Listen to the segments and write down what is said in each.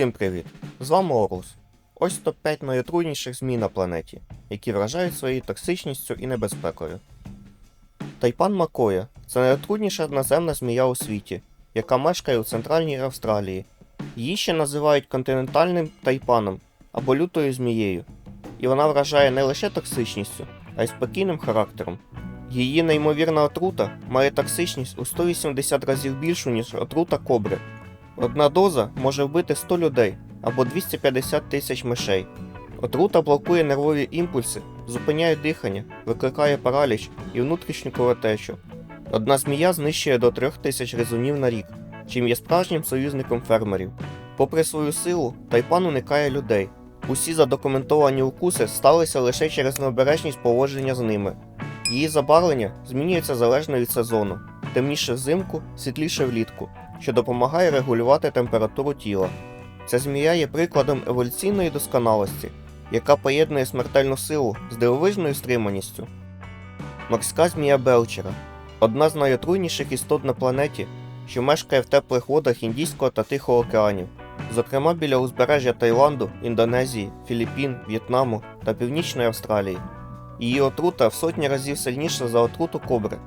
Усім привіт! З вами Орус. Ось топ-5 найотруйніших змій на планеті, які вражають своєю токсичністю і небезпекою. Тайпан Макоя це найотрудніша наземна змія у світі, яка мешкає у центральній Австралії. Її ще називають континентальним тайпаном або лютою змією, і вона вражає не лише токсичністю, а й спокійним характером. Її неймовірна отрута має токсичність у 180 разів більшу, ніж отрута кобри. Одна доза може вбити 100 людей або 250 тисяч мишей. Отрута блокує нервові імпульси, зупиняє дихання, викликає параліч і внутрішню кровотечу. Одна змія знищує до 3000 гризунів на рік, чим є справжнім союзником фермерів. Попри свою силу, тайпан уникає людей. Усі задокументовані укуси сталися лише через необережність поводження з ними. Її забарвлення змінюється залежно від сезону, темніше взимку, світліше влітку, що допомагає регулювати температуру тіла. Ця змія є прикладом еволюційної досконалості, яка поєднує смертельну силу з дивовижною стриманістю. Морська змія Белчера одна з найотруйніших істот на планеті, що мешкає в теплих водах Індійського та Тихого океанів, зокрема біля узбережжя Таїланду, Індонезії, Філіппін, В'єтнаму та Північної Австралії. Її отрута в сотні разів сильніша за отруту кобри.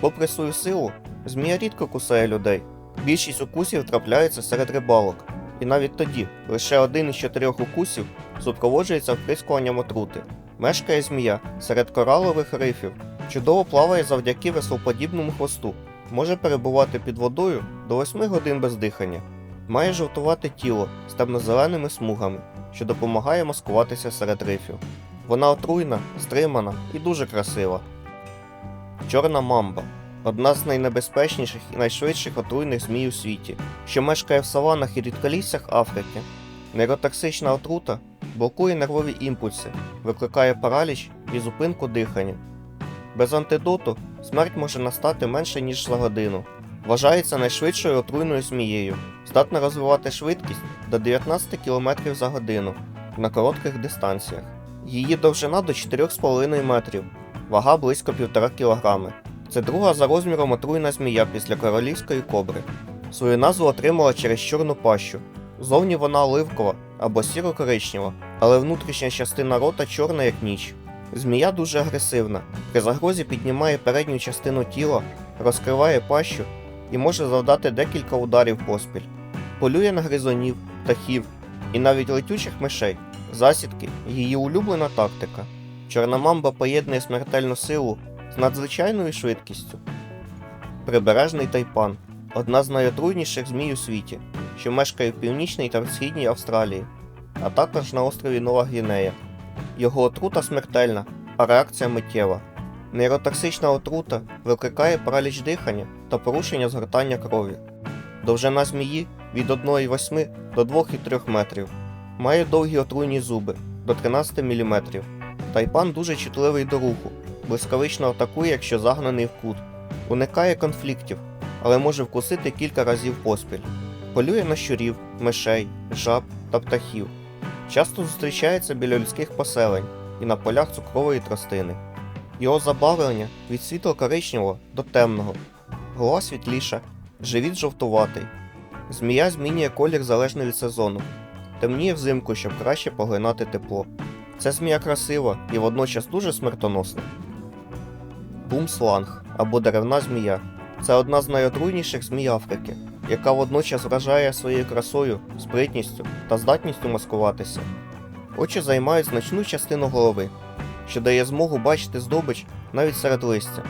Попри свою силу, змія рідко кусає людей. Більшість укусів трапляється серед рибалок, і навіть тоді лише один із чотирьох укусів супроводжується вприскуванням отрути. Мешкає змія серед коралових рифів, чудово плаває завдяки веслоподібному хвосту, може перебувати під водою до 8 годин без дихання, має жовтувате тіло з темно-зеленими смугами, що допомагає маскуватися серед рифів. Вона отруйна, стримана і дуже красива. Чорна мамба одна з найнебезпечніших і найшвидших отруйних змій у світі, що мешкає в саванах і рідколіссях Африки. Нейротоксична отрута блокує нервові імпульси, викликає параліч і зупинку дихання. Без антидоту смерть може настати менше ніж за годину. Вважається найшвидшою отруйною змією, здатна розвивати швидкість до 19 км за годину на коротких дистанціях. Її довжина до 4,5 метрів, вага близько 1,5 кг. Це друга за розміром отруйна змія після королівської кобри. Свою назву отримала через чорну пащу. Зовні вона оливкова або сіро-коричнева, але внутрішня частина рота чорна як ніч. Змія дуже агресивна. При загрозі піднімає передню частину тіла, розкриває пащу і може завдати декілька ударів поспіль. Полює на гризунів, птахів і навіть летючих мишей. Засідки її улюблена тактика. Чорна мамба поєднує смертельну силу з надзвичайною швидкістю. Прибережний тайпан одна з найотруйніших змій у світі, що мешкає в північній та східній Австралії, а також на острові Нова Гвінея. Його отрута смертельна, а реакція миттєва. Нейротоксична отрута викликає параліч дихання та порушення згортання крові. Довжина змії від 1,8 до 2,3 метрів. Має довгі отруйні зуби до 13 мм. Тайпан дуже чутливий до руху, блискавично атакує, якщо загнаний в кут, уникає конфліктів, але може вкусити кілька разів поспіль. Полює на щурів, мишей, жаб та птахів. Часто зустрічається біля людських поселень і на полях цукрової тростини. Його забарвлення від світло-коричневого до темного, голова світліша, живіт жовтуватий. Змія змінює колір залежно від сезону, темніє взимку, щоб краще поглинати тепло. Ця змія красива і водночас дуже смертоносна. Бумсланг або деревна змія це одна з найотруйніших змій Африки, яка водночас вражає своєю красою, спритністю та здатністю маскуватися. Очі займають значну частину голови, що дає змогу бачити здобич навіть серед листя.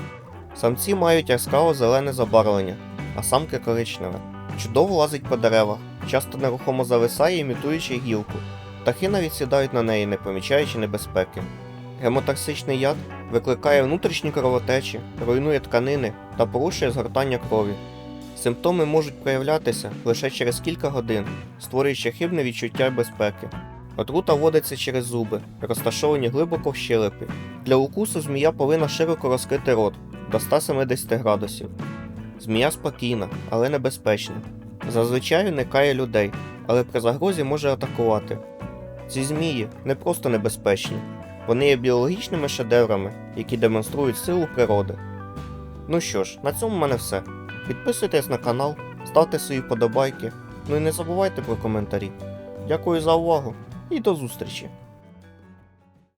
Самці мають яскраво зелене забарвлення, а самки коричневе. Чудово лазить по деревах, часто нерухомо зависає, імітуючи гілку. Птахи навіть сідають на неї, не помічаючи небезпеки. Гемотоксичний яд викликає внутрішні кровотечі, руйнує тканини та порушує згортання крові. Симптоми можуть проявлятися лише через кілька годин, створюючи хибне відчуття безпеки. Отрута вводиться через зуби, розташовані глибоко в щелепі. Для укусу змія повинна широко розкрити рот до 170 градусів. Змія спокійна, але небезпечна. Зазвичай уникає людей, але при загрозі може атакувати. Ці змії не просто небезпечні, вони є біологічними шедеврами, які демонструють силу природи. Ну що ж, на цьому в мене все. Підписуйтесь на канал, ставте свої вподобайки, ну і не забувайте про коментарі. Дякую за увагу і до зустрічі!